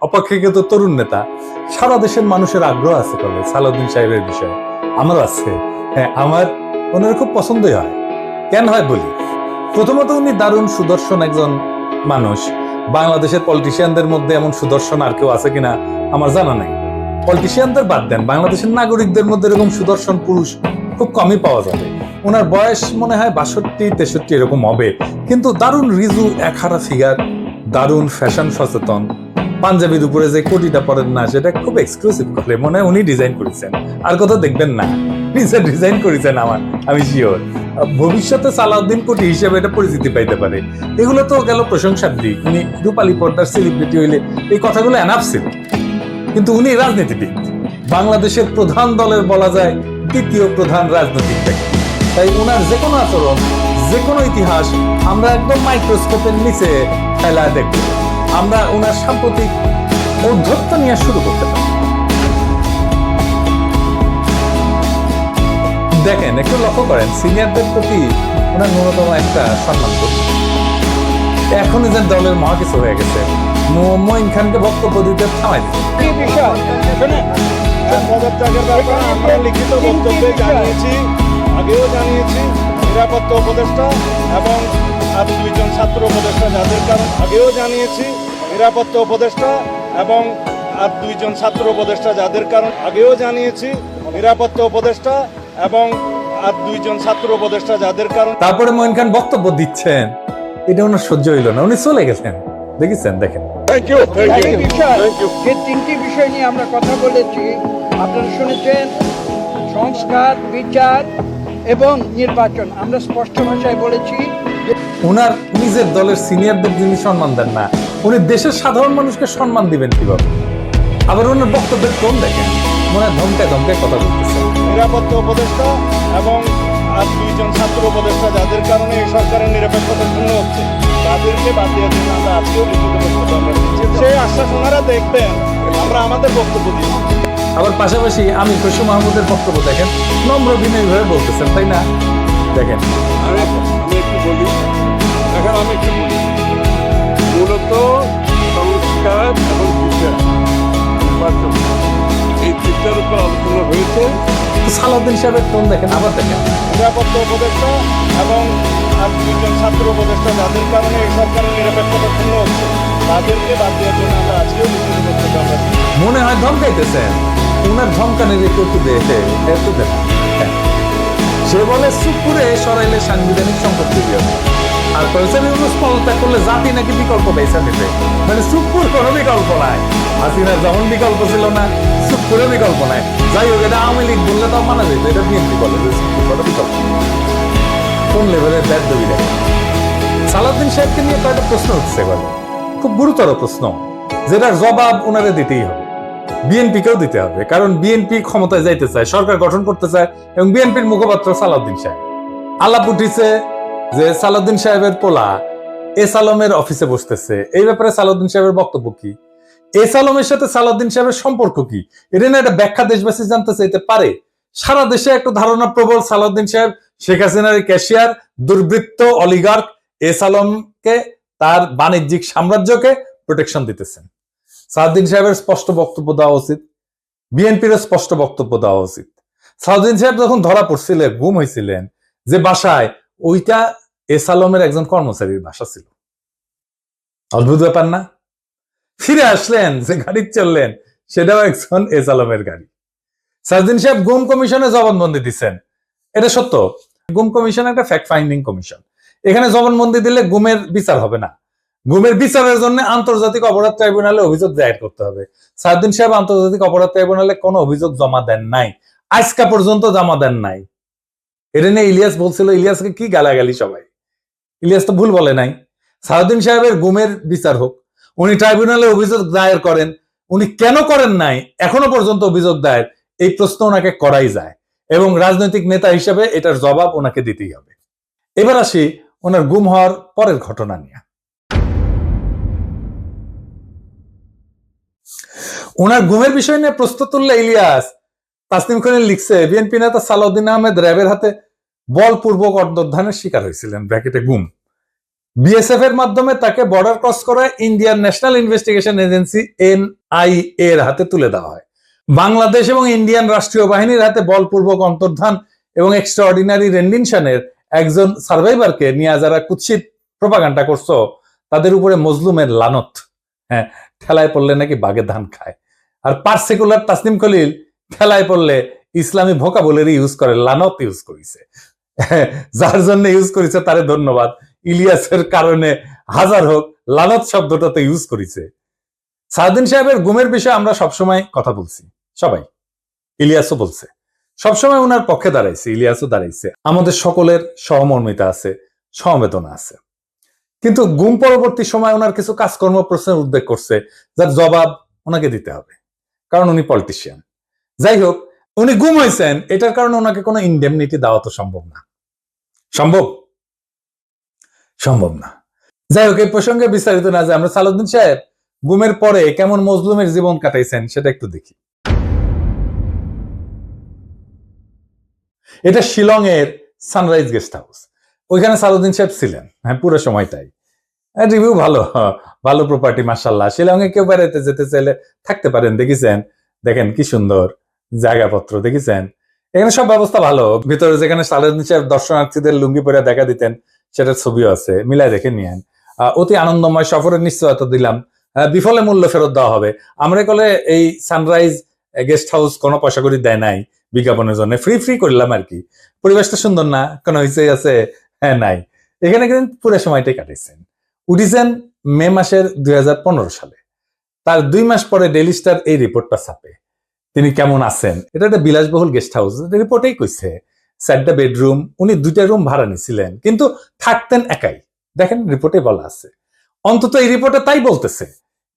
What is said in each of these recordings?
অপেক্ষাকৃত তরুণ নেতা, সারা দেশের মানুষের আগ্রহ আছে কবে? সালাউদ্দিন সাহেবের বিষয়ে। আমার আছে। হ্যাঁ আমার ওনার খুব পছন্দই হয়। কেন হয় বলি? প্রথমত উনি দারুণ সুদর্শন একজন মানুষ। বাংলাদেশের পলিটিশিয়ানদের মধ্যে এমন সুদর্শন আর কেউ আছে কিনা আমার জানা নাই। পলিটিশিয়ানদের বাদ দেন। বাংলাদেশের নাগরিকদের মধ্যে এরকম সুদর্শন পুরুষ খুব কমই পাওয়া যাবে। ওনার বয়স মনে হয় বাষট্টি, তেষট্টি এরকম হবে। কিন্তু দারুণ রিজু একহারা ফিগার, দারুণ ফ্যাশন সচেতন। পাঞ্জাবির উপরে যে কোটিটা পরেন না, সেটা খুব এক্সক্লুসিভ করে মনে হয় উনি ডিজাইন করেছেন। আর কথা দেখবেন না। নিজে ডিজাইন করেছেন আমার, আমি শিওর ভবিষ্যতে সালাউদ্দিন কোটি হিসেবে এটা পরিচিতি পাইতে পারে। এগুলো তো গেল প্রশংসার দিক। উনি রূপালী পর্দার সেলিব্রিটি হইলে এই কথাগুলো এনাফ ছিল। কিন্তু উনি রাজনীতিবিদ। বাংলাদেশের প্রধান দলের বলা যায় দ্বিতীয় প্রধান রাজনৈতিক ব্যক্তি। তাই উনার যে কোনো আচরণ, যে কোনো ইতিহাস আমরা একদম মাইক্রোস্কোপের নিচে ফেলায় দেখব আমরা ওনার সাম্প্রতিক ঔদ্ধত্য নিয়ে শুরু করতে পারি। দেখেন, একটু লক্ষ্য করেন, সিনিয়রদের প্রতি ওনার ন্যূনতম একটা সম্মান করছে এখনই যে দলের মহা কিছু হয়ে গেছে। মঈন খানকে বক্তব্য দিতে থামাই লিখিত বক্তব্যে জানিয়েছি, আগেও জানিয়েছি, নিরাপত্তা উপদেষ্টা এবং আর দুইজন ছাত্র উপদেষ্টা যাদের কারণ আগেও জানিয়েছি নিরাপত্তা উপদেষ্টা এবং আর দুইজন ছাত্র উপদেষ্টা যাদের কারণ আগেও জানিয়েছি নিরাপত্তা উপদেষ্টা এবং আর দুইজন ছাত্র উপদেষ্টা যাদের কারণ তারপরে মঈন খান বক্তব্য দিচ্ছেন। এটা ওনার সহ্য হইল না উনি চলে গেছেন। দেখেছেন দেখেন। থ্যাংক ইউ যে তিনটি বিষয় নিয়ে আমরা কথা বলেছি আপনারা শুনেছেন সংস্কার বিচার এবং নির্বাচন। আমরা স্পষ্ট ভাষায় বলেছি ওনার নিজের দলের সিনিয়রদের যিনি সম্মান দেন না উনি দেশের সাধারণ মানুষকে সম্মান দিবেন কীভাবে? আবার ওনার বক্তব্যের টোন দেখেন? মনে হয় ধমকায় ধমকায় কথা বলতেছে। নিরাপত্তা উপদেষ্টা এবং আর দুইজন ছাত্র উপদেষ্টা যাদের কারণে এই সরকারের নিরপেক্ষতা শূন্য হচ্ছে তাদেরকে বাদ দেওয়ার জন্য আমরা আজকেও সেই আশ্বাস ওনারা দেখবেন আমরা আমাদের বক্তব্য দিচ্ছি আবার পাশাপাশি আমি খুশি মাহমুদের বক্তব্য দেখেন নম্র বিনয় ভাবে বলতেছেন তাই না? দেখেন। বলি? এখন আমি একটু বলি। মূলত সংস্কার এবং বিচার এই তিনটার উপর আলোচনা হয়েছে। সালাউদ্দিন সাহেবের টোন দেখেন আবার দেখেন। নিরাপত্তা উপদেষ্টা এবং আর দুইজন ছাত্র উপদেষ্টা যাদের কারণে এই সরকারের নিরপেক্ষতা শূন্য হচ্ছে তাদেরকে বাদ দেওয়ার জন্য আমরা আজকেও বক্তব্য আমরা মনে হয় ধমকাইতেছেন। ওনার ধমকানের একটু দেখে একটু হ্যাঁ। সে বলে সুপুরে সরাইলে সাংবিধানিক সংকট তৈরি হবে আর কলসেন ইউনুস পদত্যাগ করলে জাতি নাকি বিকল্প পেয়েছে নিতে মানে সুপুর কোনো বিকল্প নাই। হাসিনার যেমন বিকল্প ছিল না সুপুরে বিকল্প নাই। যাই হোক, এটা আওয়ামী লীগ বললে তাও মানা যেত এটা বিএনপি বলে যে সুপুর কোনো বিকল্প কোন লেভেলের ব্যাট দবি দেখে? সালাউদ্দিন সাহেবকে নিয়ে কয়েকটা প্রশ্ন উঠছে এবার। খুব গুরুতর প্রশ্ন, যেটার জবাব ওনারে দিতেই হবে। বিএনপিকেও দিতে হবে, কারণ বিএনপি ক্ষমতায় যাইতে চায়, সরকার গঠন করতে চায় এবং বিএনপির মুখপাত্র সালাউদ্দিন সাহেব। আলাপ উঠিছে যে সালাউদ্দিন সাহেবের পোলা এস আলমের অফিসে বসতেছে। এই ব্যাপারে সালাউদ্দিন সাহেবের বক্তব্য কি? এস আলমের সাথে সালাউদ্দিন সাহেবের সম্পর্ক কি? এটা না একটা ব্যাখ্যা দেশবাসী জানতে চাইতে পারে। সারা দেশে একটা ধারণা প্রবল সালাউদ্দিন সাহেব, শেখ হাসিনার ক্যাশিয়ার, দুর্বৃত্ত অলিগার্ক এস আলমকে, তার বাণিজ্যিক সাম্রাজ্যকে প্রোটেকশন দিতেছেন। সাউদ্দিন সাহেবের স্পষ্ট বক্তব্য দেওয়া উচিত, বিএনপির স্পষ্ট বক্তব্য দেওয়া উচিত। সাউদ্দিন সাহেব যখন ধরা পড়ছিলেন গুম হয়েছিলেন যে বাসায় ওইটা এস আলমের একজন কর্মচারীর বাসা ছিল। অদ্ভুত ব্যাপার না? ফিরে আসলেন, যে গাড়ি চললেন, সেটাও একজন এস আলমের গাড়ি। সাউদ্দিন সাহেব গুম কমিশনে জবানবন্দি দিচ্ছেন এটা সত্য। গুম কমিশন একটা ফ্যাক্ট ফাইন্ডিং কমিশন। এখানে জবানবন্দি দিলে গুমের বিচার হবে না। গুমের বিচারের জন্য আন্তর্জাতিক অপরাধ ট্রাইব্যুনালে অভিযোগ দায়ের করতে হবে। সাউদ্দিন সাহেব আন্তর্জাতিক অপরাধ ট্রাইব্যুনালে কোনো অভিযোগ জমা দেন নাই। আজকা পর্যন্ত জমা দেন নাই। এটা নিয়ে ইলিয়াস বলছিল, ইলিয়াসকে কি গালাগালি সবাই? ইলিয়াস তো ভুল বলে নাই। সাউদ্দিন সাহেবের গুমের বিচার হোক, উনি ট্রাইব্যুনালে অভিযোগ দায়ের করেন, উনি কেন করেন নাই, এখনও পর্যন্ত অভিযোগ দায়ের, এই প্রশ্ন ওনাকে করাই যায় এবং রাজনৈতিক নেতা হিসেবে এটার জবাব ওনাকে দিতেই হবে। এবার আসি ওনার গুম হওয়ার পরের ঘটনা নিয়ে। ওনার গুমের বিষয় নিয়ে তুললে ইলিয়াস তাসনিম খানের লিখছে, বিএনপি নেতা সালাউদ্দিন আহমেদ র্যাবের হাতে বলপূর্বক অন্তর্ধানের শিকার হয়েছিলেন, ব্র্যাকেটে গুম বিএসএফ এর মাধ্যমে তাকে বর্ডার ক্রস করে Indian National Investigation Agency NIA এর হাতে তুলে দেওয়া হয়। বাংলাদেশ এবং ইন্ডিয়ান রাষ্ট্রীয় বাহিনীর হাতে বলপূর্বক অন্তর্ধান এবং এক্সট্রাঅর্ডিনারি রেন্ডিনশনের একজন সার্ভাইভারকে নিয়ে যারা কুৎসিত প্রপাগান্ডা করছ, তাদের উপরে মজলুমের লানত। হ্যাঁ ঠেলায় পড়লে নাকি বাগে ধান খায়। আর পার্সিকুলার তাসনিম খলিল ঠেলায় পড়লে ইসলামী ভোকাবুলারি ইউজ করে, লানত ইউজ করেছে। যার জন্য ইউজ করেছে তারে ধন্যবাদ। ইলিয়াসের কারণে হাজার হোক, লানত শব্দটাতে ইউজ করেছে। সাউদ্দিন সাহেবের গুমের বিষয়ে আমরা সবসময় কথা বলছি, সবাই। ইলিয়াসও বলছে। সবসময় ওনার পক্ষে দাঁড়াইছে, ইলিয়াসও দাঁড়াইছে। আমাদের সকলের সহমর্মিতা আছে, সমবেদনা আছে। কিন্তু গুম পরবর্তী সময় ওনার কিছু কাজকর্ম, প্রশ্নের উদ্বেগ করছে, যার জবাব ওনাকে দিতে হবে। কারণ উনি পলিটিশিয়ান যাই হোক উনি গুম হয়েছেন, এটার কারণে ওনাকে কোনো ইন্ডেমনিটি দেওয়া তো সম্ভব না। সম্ভব? সম্ভব না। যাই হোক এই প্রসঙ্গে বিস্তারিত না যে আমরা সালুদ্দিন সাহেব, গুমের পরে কেমন মজলুমের জীবন কাটাইছেন সেটা একটু দেখি। এটা শিলং এর সানরাইজ গেস্ট হাউস ওইখানে সালুদ্দিন সাহেব ছিলেন হ্যাঁ পুরো সময়টাই। রিভিউ ভালো ভালো প্রপার্টি মার্শাল্লাহ শিলংয়ে কেউ বেড়াইতে যেতে চাইলে থাকতে পারেন, দেখেছেন? দেখেন কি সুন্দর জায়গাপত্র, দেখেছেন? এখানে সব ব্যবস্থা ভালো। ভিতরে যেখানে সালাউদ্দিন সাহেব দর্শনার্থীদের লুঙ্গি পরে দেখা দিতেন, সেটার ছবিও আছে, মিলাই দেখে নিয়েন। অতি আনন্দময় সফরের নিশ্চয়তা দিলাম। বিফলে মূল্য ফেরত দেওয়া হবে। আমরা কলে এই সানরাইজ গেস্ট হাউস কোনো পয়সা করি দেয় নাই বিজ্ঞাপনের জন্য। ফ্রি ফ্রি করলাম আর কি। পরিবেশটা সুন্দর না? কোনো হইচই আছে? হ্যাঁ নাই। এখানে কিন্তু পুরো সময়টাই কাটাইছেন। উঠিছেন মে মাসের দুই হাজার পনেরো সালে। তার দুই মাস পরে ডেইলি স্টার এই রিপোর্টটা ছাপে। তিনি কেমন আছেন? এটা একটা বিলাসবহুল গেস্ট হাউস রিপোর্টেই কইছে, চারটা বেডরুম উনি দুইটা রুম ভাড়া নিছিলেন, কিন্তু থাকতেন একাই। দেখেন রিপোর্টে বলা আছে। অন্তত এই রিপোর্টে তাই বলতেছে।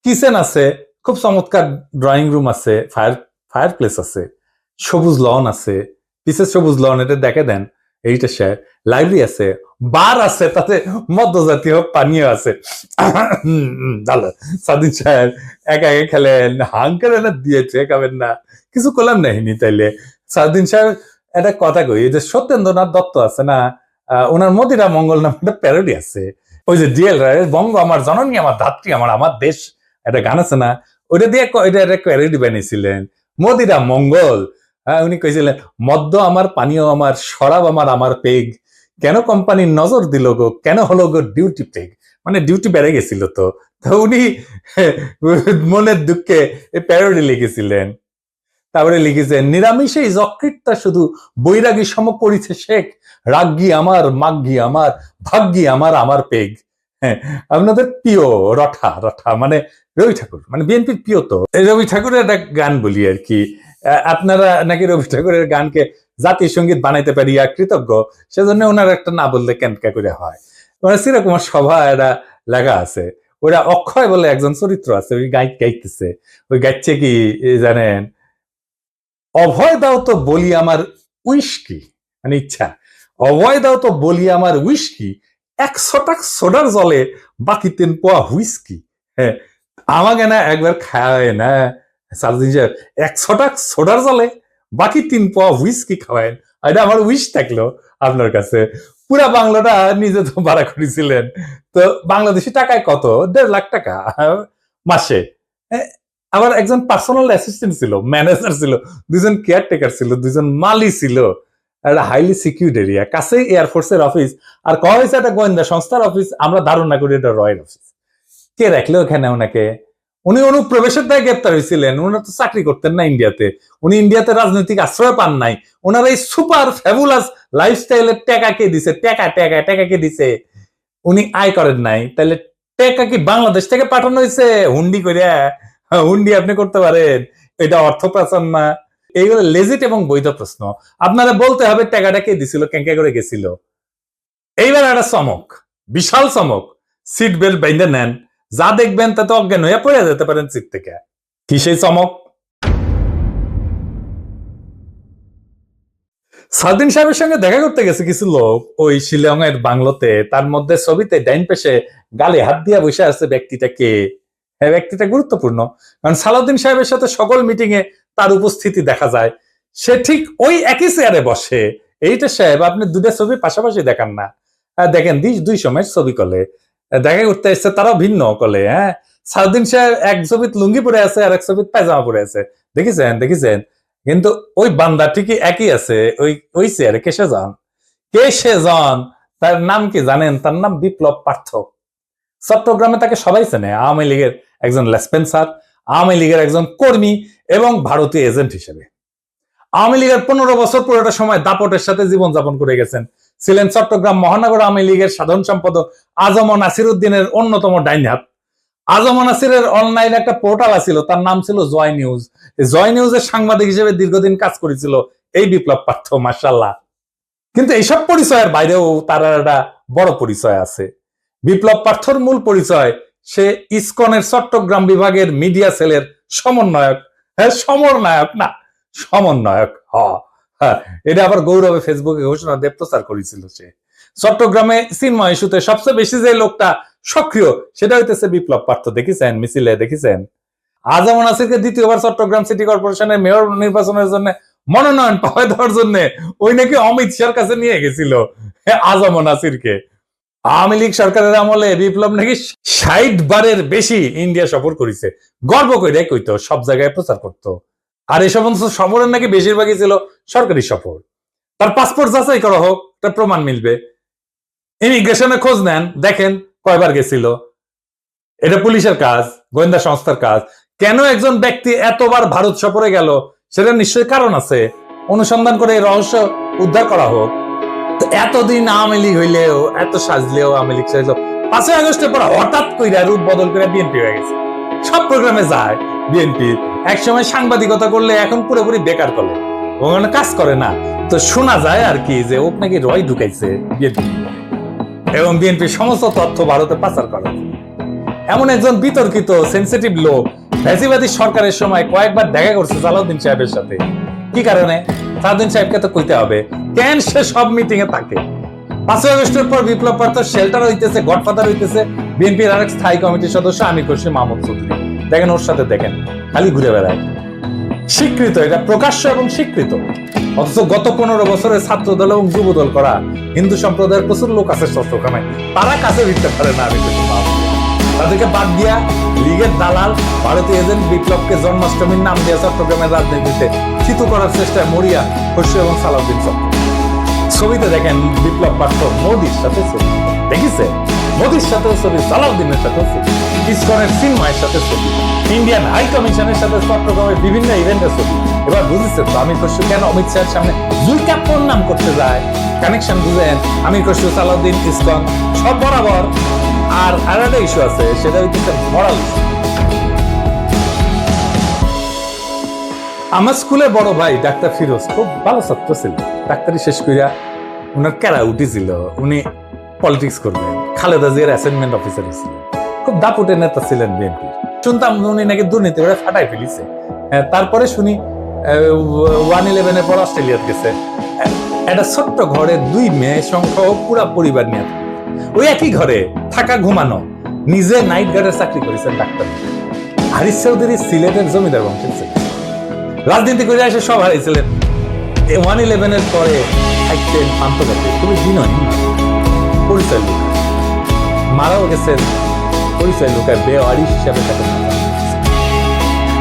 কিচেন আছে, খুব চমৎকার ড্রয়িং রুম আছে ফায়ার ফায়ার প্লেস আছে, সবুজ লন আছে পিসের সবুজ লন এটা দেখে দেন। এইটা সে লাইব্রেরি আছে, বার আছে, তাতে মধ্যজাতীয় পানীয় আছে। সাদিন সাহেব একা একা খেলেন হাং করে না দিয়েছে খাবেন না, কিছু করলাম নাহিনি তাইলে। সাদিন সাহেব একটা কথা কই যে সত্যেন্দ্রনাথ দত্ত আছে না ওনার মদিরা মঙ্গল নামে একটা প্যারোডি আছে। ওই যে ডিএল রায়ের বঙ্গ আমার জননী, আমার ধাত্রী, আমার আমার দেশ, একটা গান আছে না, ওইটা দিয়ে এটা একটা প্যারোডি বানিয়েছিলেন। মদিরা মঙ্গল হ্যাঁ উনি কইছিলেন, মদ্য আমার, পানীয় আমার, শরাব আমার আমার পেগ। কেন কোম্পানির নজর দিল গো? কেন হলো গো ডিউটি পেগ? মানে ডিউটি বেড়ে গেছিল তো। উনি মনের দুঃখে প্যারোডি লিখেছিলেন। তারপরে লিখেছেন নিরামিষেই যকৃতটা শুধু বৈরাগী সম করিছে শেখ রাগ্গি আমার মাগ্গি আমার, ভাগ্যি আমার আমার পেগ। হ্যাঁ আপনাদের প্রিয় রঠা রঠা মানে রবি ঠাকুর মানে বিএনপির প্রিয় তো রবি ঠাকুরের একটা গান বলি আর কি। আপনারা নাকি রবি ঠাকুরের গানকে জাতীয় সংগীত বানাইতে পারিয়া কৃতজ্ঞ। সেজন্য ওনার একটা না বললে কেনকা করে হয়? মানে চিরকুমার সভা এটা লেখা আছে। ওরা অক্ষয় বলে একজন চরিত্র আছে, ওই গাই, গাইতেছে। ওই গাইছে কি জানেন, অভয় দাও তো বলি আমার উইস্কি। মানে ইচ্ছা, অভয় দাও তো বলি আমার উইস্কি একশো টাক সোডার জলে বাকি তিন পোয়া হুইস্কি। হ্যাঁ আমাকে না একবার খাওয়ায় না। সাহেব সোডার জলে বাকি তিন হুইস্কি এটা আমার উইশ থাকল আপনার কাছে। পুরা বাংলাটা নিজে তো ভাড়া করেছিলেন তো বাংলাদেশি টাকায় কত? দেড় লাখ টাকা মাসে। আবার একজন পার্সোনাল অ্যাসিস্ট্যান্ট ছিল ম্যানেজার ছিল, দুজন কেয়ারটেকার ছিল, দুজন মালি ছিল। একটা হাইলি সিকিউরিড এরিয়া কাছেই এয়ারফোর্সের অফিস আর কয়া হয়েছে একটা গোয়েন্দা সংস্থার অফিস আমরা ধারণা করি এটা রয়ের অফিস কে রাখল ওখানে ওনাকে? উনি অনুপ্রবেশের দায় গ্রেপ্তার হয়েছিলেন। উনি তো চাকরি করতেন না ইন্ডিয়াতে। উনি ইন্ডিয়াতে রাজনৈতিক আশ্রয় পান নাই। ওনার এই সুপার ফ্যাবুলাস লাইফস্টাইলের টাকা কে দিছে? টাকা টাকা টাকা কে দিছে? উনি আয় করেন নাই। তাহলে টাকা কি বাংলাদেশ থেকে পাঠানো হয়েছে? হুন্ডি করে হুন্ডি আপনি করতে পারেন। এটা অর্থ পাচার না এইগুলো লেজিট এবং বৈধ প্রশ্ন। আপনারা বলতে হবে টাকাটা কে দিছিল, কেঙ্কা করে গেছিল। এইবার একটা চমক, বিশাল চমক। সিট বেল্ট বাইন্ধে নেন। যা দেখবেন তাতে অজ্ঞান হয়ে পড়ে যেতে পারেন সিট থেকে। কি সেই চমক? সাউদ্দিন সাহেবের সঙ্গে দেখা করতে গেছে কিছু লোক ওই শিলং এর বাংলোতে। তার মধ্যে ছবিতে ডাইন পেশে গালে হাত দিয়া বসে আছে ব্যক্তিটা কে? হ্যাঁ ব্যক্তিটা গুরুত্বপূর্ণ। কারণ সালাউদ্দিন সাহেবের সাথে সকল মিটিং এ তার উপস্থিতি দেখা যায়। সে ঠিক ওই একই চেয়ারে বসে। এইটা সাহেব, আপনি দুটা ছবি পাশাপাশি দেখান না। দেখেন দুই দুই সময় ছবি কলে। দেখা করতে এসছে, তারাও ভিন্ন কলে হ্যাঁ? সাউদ্দিন সাহেব এক ছবিত লুঙ্গি পরে আছে আর এক ছবিত পায়জামা পরে আছে। দেখেছেন দেখেছেন? কিন্তু ওই বান্দা ঠিকই একই আছে, ওই ওই চেয়ারে কেসে যান? কে সে জন তার নাম কি জানেন? তার নাম বিপ্লব পার্থ। চট্টগ্রামে তাকে সবাই চেনে, আওয়ামী লীগের একজন লেসপেন্সার, আওয়ামী লীগের একজন কর্মী এবং ভারতীয় এজেন্ট হিসেবে। আওয়ামী লীগের পনেরো বছর পুরোটা সময় দাপটের সাথে জীবন জীবনযাপন করে গেছেন। ছিলেন চট্টগ্রাম মহানগর আওয়ামী লীগের সাধারণ সম্পাদক আজম নাসির উদ্দিনের অন্যতম ডাইন হাত। আজম নাসিরের অনলাইন একটা পোর্টাল আছিল, তার নাম ছিল জয় নিউজ। জয় নিউজের সাংবাদিক হিসেবে দীর্ঘদিন কাজ করেছিল এই বিপ্লব পার্থ মার্শাল্লাহ কিন্তু এইসব পরিচয়ের বাইরেও তার একটা বড় পরিচয় আছে। বিপ্লব পার্থর মূল পরিচয়, সে ইসকনের চট্টগ্রাম বিভাগের মিডিয়া সেলের সমন্বয়ক। হ্যাঁ সমন্বয়ক না, সমন্বয়ক, হ। এটা আবার গৌরবে ফেসবুকে ঘোষণা দিয়ে প্রচার করেছিল সে। চট্টগ্রামে চিন্ময় ইস্যুতে সবচেয়ে বেশি যে লোকটা সক্রিয় সেটা হইতেছে বিপ্লব পার্থ। দেখেছেন? মিছিলে দেখেছেন? আজম নাসিরকে দ্বিতীয়বার চট্টগ্রাম সিটি কর্পোরেশনের মেয়র নির্বাচনের জন্য মনোনয়ন পাওয়া দেওয়ার জন্য ওই নাকি অমিত শাহর কাছে নিয়ে গেছিল হ্যাঁ, আজম নাসিরকে। আওয়ামী লীগ সরকারের আমলে বিপ্লব নাকি ষাট বারের বেশি ইন্ডিয়া সফর করেছে। গর্ব করে কইতো সব জায়গায় প্রচার করতো। আর এই সমস্ত সফরের নাকি বেশিরভাগই ছিল সরকারি সফর। তার পাসপোর্ট যাচাই করা হোক, তার প্রমাণ মিলবে। ইমিগ্রেশনে খোঁজ নেন, দেখেন কয়বার গেছিল। এটা পুলিশের কাজ, গোয়েন্দা সংস্থার কাজ। কেন একজন ব্যক্তি এতবার ভারত সফরে গেল, সেটা নিশ্চয়ই কারণ আছে। অনুসন্ধান করে এই রহস্য উদ্ধার করা হোক। এতদিন আওয়ামী লীগ হইলেও, এত সাজলেও আওয়ামী লীগ সাজলেও, পাঁচই আগস্টের পর হঠাৎ কইরা রূপ বদল করে বিএনপি হয়ে গেছে। সব প্রোগ্রামে যায় বিএনপি। একসময় সাংবাদিকতা করলে এখন পুরোপুরি বেকার করে ওখানে কাজ করে না। তো শোনা যায় আর কি যে ও নাকি রয় ঢুকাইছে বিএনপি। এবং বিএনপির সমস্ত তথ্য ভারতে পাচার করে এমন একজন বিতর্কিত সেন্সিটিভ লোক, ফ্যাসিবাদী সরকারের সময় কয়েকবার দেখা করছে সালাউদ্দিন সাহেবের সাথে। কি কারণে? সালাউদ্দিন সাহেবকে তো কইতে হবে। কেন সে সব মিটিং এ থাকে? পাঁচই আগস্টের পর বিপ্লব পার্থ শেল্টার হইতেছে, গডফাদার হইতেছে। বিএনপির আরেক স্থায়ী কমিটির সদস্য আমির খুশি মাহমুদ চৌধুরী। দেখেন ওর সাথে দেখেন, খালি ঘুরে বেড়ায়। স্বীকৃত, এটা প্রকাশ্য এবং স্বীকৃত। অথচ গত পনেরো বছরের ছাত্র দল এবং যুব দল করা হিন্দু সম্প্রদায়ের প্রচুর লোক আছে চট্টগ্রামে। তারা কাছে দিতে পারে না, আমি তাদেরকে বাদ দিয়া লীগের দালাল, ভারতীয় এজেন্ট বিপ্লবকে জন্মাষ্টমীর নাম দিয়ে চট্টগ্রামের রাজনীতিতে থিতু করার চেষ্টায় মরিয়া, খসরু এবং সালাউদ্দিন চট্ট ছবিতে দেখেন বিপ্লব পাত্র মোদির সাথে দেখিছে? মোদির সাথে ছবি, সালাউদ্দিনের সাথে ছবি, ইসকনের সিনমায়ের সাথে ছবি, ইন্ডিয়ান হাই কমিশনের সাথে চট্টগ্রামের বিভিন্ন ইভেন্টের ছবি। এবার বুঝেছে তো, আমির খসরু কেন অমিত শাহের সামনে জুলকা নাম করতে যায়? কানেকশন বুঝেন, আমির খসরু, সালাউদ্দিন, ইসকন, সব বরাবর। আর একটা ইস্যু আছে, সেটা হচ্ছে মরাল আমার স্কুলে বড় ভাই ডাক্তার ফিরোজ খুব ভালো ছাত্র ছিল। ডাক্তারি শেষ করিয়া উনার ক্যারা উঠেছিল উনি পলিটিক্স করবেন। খালেদা জিয়ার অ্যাসাইনমেন্ট অফিসার ছিলেন। খুব দাপুটের নেতা ছিলেন বিএনপি। শুনতাম উনি নাকি দুর্নীতি করে ফাটাই ফেলিছে। তারপরে শুনি ওয়ান ইলেভেনের পর অস্ট্রেলিয়াত গেছে। একটা ছোট্ট ঘরে দুই মেয়ে সংখ্যা পুরা পরিবার নিয়ে ওই একই ঘরে থাকা ঘুমানো, নিজে নাইট গার্ডের চাকরি করেছেন ডাক্তার। হারিস চৌধুরী সিলেটের জমিদার বংশের ছিলেন রাজনীতি করে এসে সব হারিয়েছিলেন। ওয়ান ইলেভেনের পরে থাকতেন আন্তর্জাতিক। খুবই বিনয়ী। পরিচয় লোক মারাও গেছেন পরিচয় লোকের বেওয়ারি হিসাবে তাকে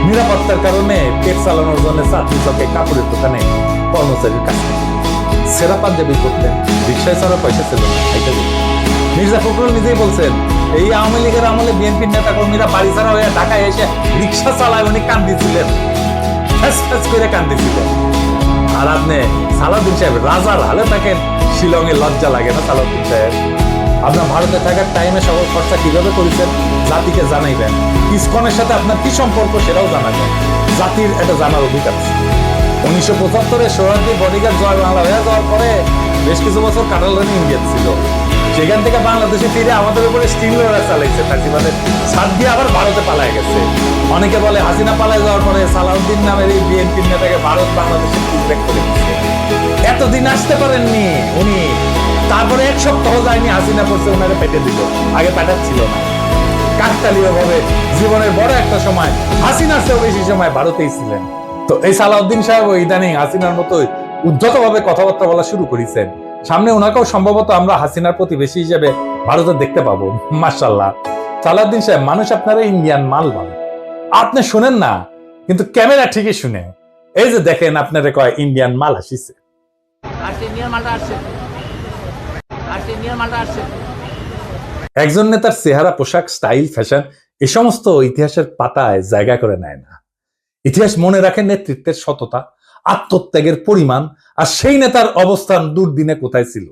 নিরাপত্তার কারণে পেট চালানোর জন্য চাকরি চকে কাপড়ের দোকানে কর্মচারীর কাজ সেরা পাঞ্জাবি করতেন রিক্সায় ছাড়া পয়সা ছিল মির্জা ফখরুল নিজেই বলছেন, এই আওয়ামী লীগের আমলে বিএনপির নেতা কর্মীরা বাড়ি ছাড়া হয়ে ঢাকায় এসে রিক্সা চালায় উনি কান্দিছিলেন। ফ্যাস ফ্যাস করে কান্দিছিলেন। আর আপনি সালাউদ্দিন সাহেব রাজার হালে থাকেন, শিলংয়ে লজ্জা লাগে না সালাউদ্দিন সাহেব? আপনার ভারতে থাকার টাইমে সকল খরচা কীভাবে করেছেন, জাতিকে জানাইবেন। ইসকনের সাথে আপনার কি সম্পর্ক সেটাও জানাবেন। জাতির এটা জানার অধিকার আছে উনিশশো পঁচাত্তরে সোহরাদ্দি বডিগার্ড জয় বাংলা হয়ে যাওয়ার পরে বেশ কিছু বছর কাটাল রানি ইন্ডিয়া ছিল। সেখান থেকে বাংলাদেশে ফিরে আমাদের উপরে স্টিম লড়াই চালাইছে। ফাঁসিবাদের সাত দিয়ে আবার ভারতে পালায় গেছে। অনেকে বলে হাসিনা পালায় যাওয়ার পরে সালাউদ্দিন নামের এই বিএনপির নেতাকে ভারত বাংলাদেশে করে দিচ্ছে। এতদিন আসতে পারেননি উনি। তারপরে এক সপ্তাহ যায়নি, হাসিনা করছে ওনাকে পেটে দিল আগে পেটাচ্ছিল না। কাকতালীয় ভাবে জীবনের বড় একটা সময়, হাসিনার চেয়েও বেশি সময় ভারতেই ছিলেন। তো এই সালাউদ্দিন সাহেব ইদানিং হাসিনার মতোই উদ্ধত ভাবে কথাবার্তা বলা শুরু করেছেন। সামনে ওনাকেও সম্ভবত আমরা হাসিনার প্রতিবেশী হিসেবে ভারতে দেখতে পাবো মার্শাল্লাহ সালাউদ্দিন সাহেব, মানুষ আপনারা ইন্ডিয়ান মাল ভাবে। আপনি শুনেন না, কিন্তু ক্যামেরা ঠিকই শুনে। এই যে দেখেন আপনারা কয় ইন্ডিয়ান মাল আসিছে। আসছে ইন্ডিয়ান মালটা আসছে। একজন নেতার চেহারা, পোশাক, স্টাইল, ফ্যাশন, এ সমস্ত ইতিহাসের পাতায় জায়গা করে নেয় না। ইতিহাস মনে রাখে নেতৃত্বের সততা, আত্মত্যাগের পরিমাণ, আর সেই নেতার অবস্থান দুর্দিনে কোথায় ছিল?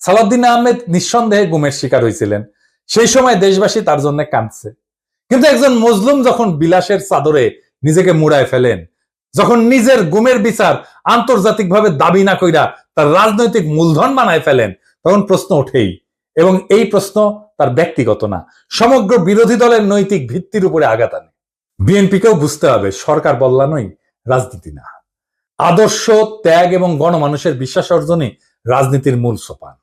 সালাউদ্দিন আহমেদ নিঃসন্দেহে গুমের শিকার হয়েছিলেন। সেই সময় দেশবাসী তার জন্য কাঁদছে। কিন্তু একজন মজলুম যখন বিলাসের চাদরে নিজেকে মুড়ায় ফেলেন, যখন নিজের গুমের বিচার আন্তর্জাতিকভাবে দাবি না কইরা তার রাজনৈতিক মূলধন বানায় ফেলেন তখন প্রশ্ন ওঠেই। এবং এই প্রশ্ন তার ব্যক্তিগত না। সমগ্র বিরোধী দলের নৈতিক ভিত্তির উপরে আঘাত আনে। বিএনপিকেও বুঝতে হবে, সরকার বদলানোই রাজনীতি না। আদর্শ, ত্যাগ এবং গণমানুষের বিশ্বাস অর্জনই রাজনীতির মূল সোপান।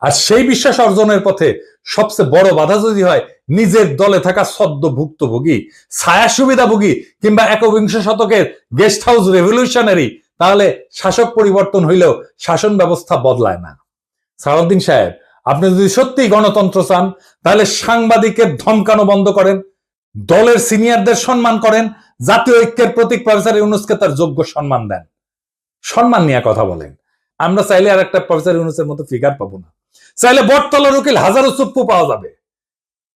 আর সেই বিশ্বাস অর্জনের পথে সবচেয়ে বড় বাধা যদি হয়, নিজের দলে থাকা সদ্য ভুক্তভোগী ছায়া সুবিধাভোগী কিংবা একবিংশ শতকের গেস্ট হাউস রেভলিউশনারি, তাহলে শাসক পরিবর্তন হইলেও শাসন ব্যবস্থা বদলায় না। সালাউদ্দিন সাহেব, আপনি যদি সত্যি গণতন্ত্র চান, তাহলে সাংবাদিকের ধমকানো বন্ধ করেন, দলের সিনিয়রদের সম্মান করেন, জাতীয় ঐক্যের প্রতীক প্রফেসর ইউনুসকে তার যোগ্য সম্মান দেন। সম্মান নিয়ে কথা বলেন। আমরা চাইলে আর একটা প্রফেসর ইউনুসের মতো ফিগার পাবো না। চাইলে বটতলার উকিল হাজারো চুপ্পু পাওয়া যাবে।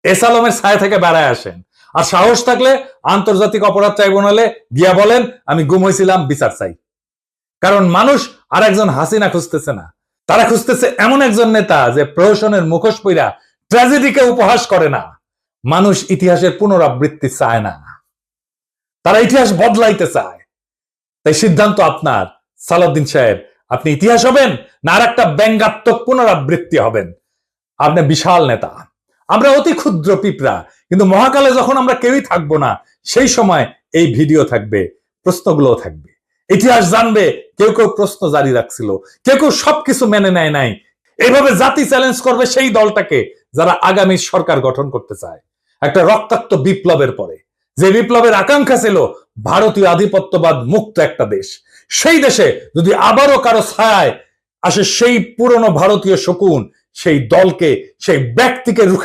এস আলমের ছায়া থেকে বেড়ায় আসেন। আর সাহস থাকলে আন্তর্জাতিক অপরাধ ট্রাইব্যুনালে গিয়া বলেন, আমি গুম হয়েছিলাম বিচার চাই। কারণ মানুষ আর একজন হাসিনা খুঁজতেছে না। তারা খুঁজতেছে এমন একজন নেতা যে প্রহসনের মুখোশ পইরা ট্র্যাজেডিকে উপহাস করে না। মানুষ ইতিহাসের পুনরাবৃত্তি চায় না। তারা ইতিহাস বদলাইতে চায়। তাই সিদ্ধান্ত আপনার। সালাউদ্দিন সাহেব, আপনি ইতিহাস হবেন না আর একটা ব্যঙ্গাত্মক পুনরাবৃত্তি হবেন? আপনি বিশাল নেতা। আমরা অতি ক্ষুদ্র পিঁপড়া, কিন্তু মহাকালে যখন আমরা কেউই থাকব না, সেই সময় এই ভিডিও থাকবে প্রশ্নগুলো থাকবে। ইতিহাস জানবে কেউ কেউ প্রশ্ন জারি রাখছিল, কেউ কেউ সবকিছু মেনে নেয় নাই। এইভাবে জাতি চ্যালেঞ্জ করবে সেই দলটাকে যারা আগামী সরকার গঠন করতে চায়। একটা রক্তাক্ত বিপ্লবের পরে। যে বিপ্লবের আকাঙ্ক্ষা ছিল, ভারতীয় আধিপত্যবাদ মুক্ত একটা দেশ। সেই দেশে যদি আবারও কারও ছায় আসে সেই পুরনো ভারতীয় শকুন, সেই দলকে, সেই ব্যক্তিকে রুখে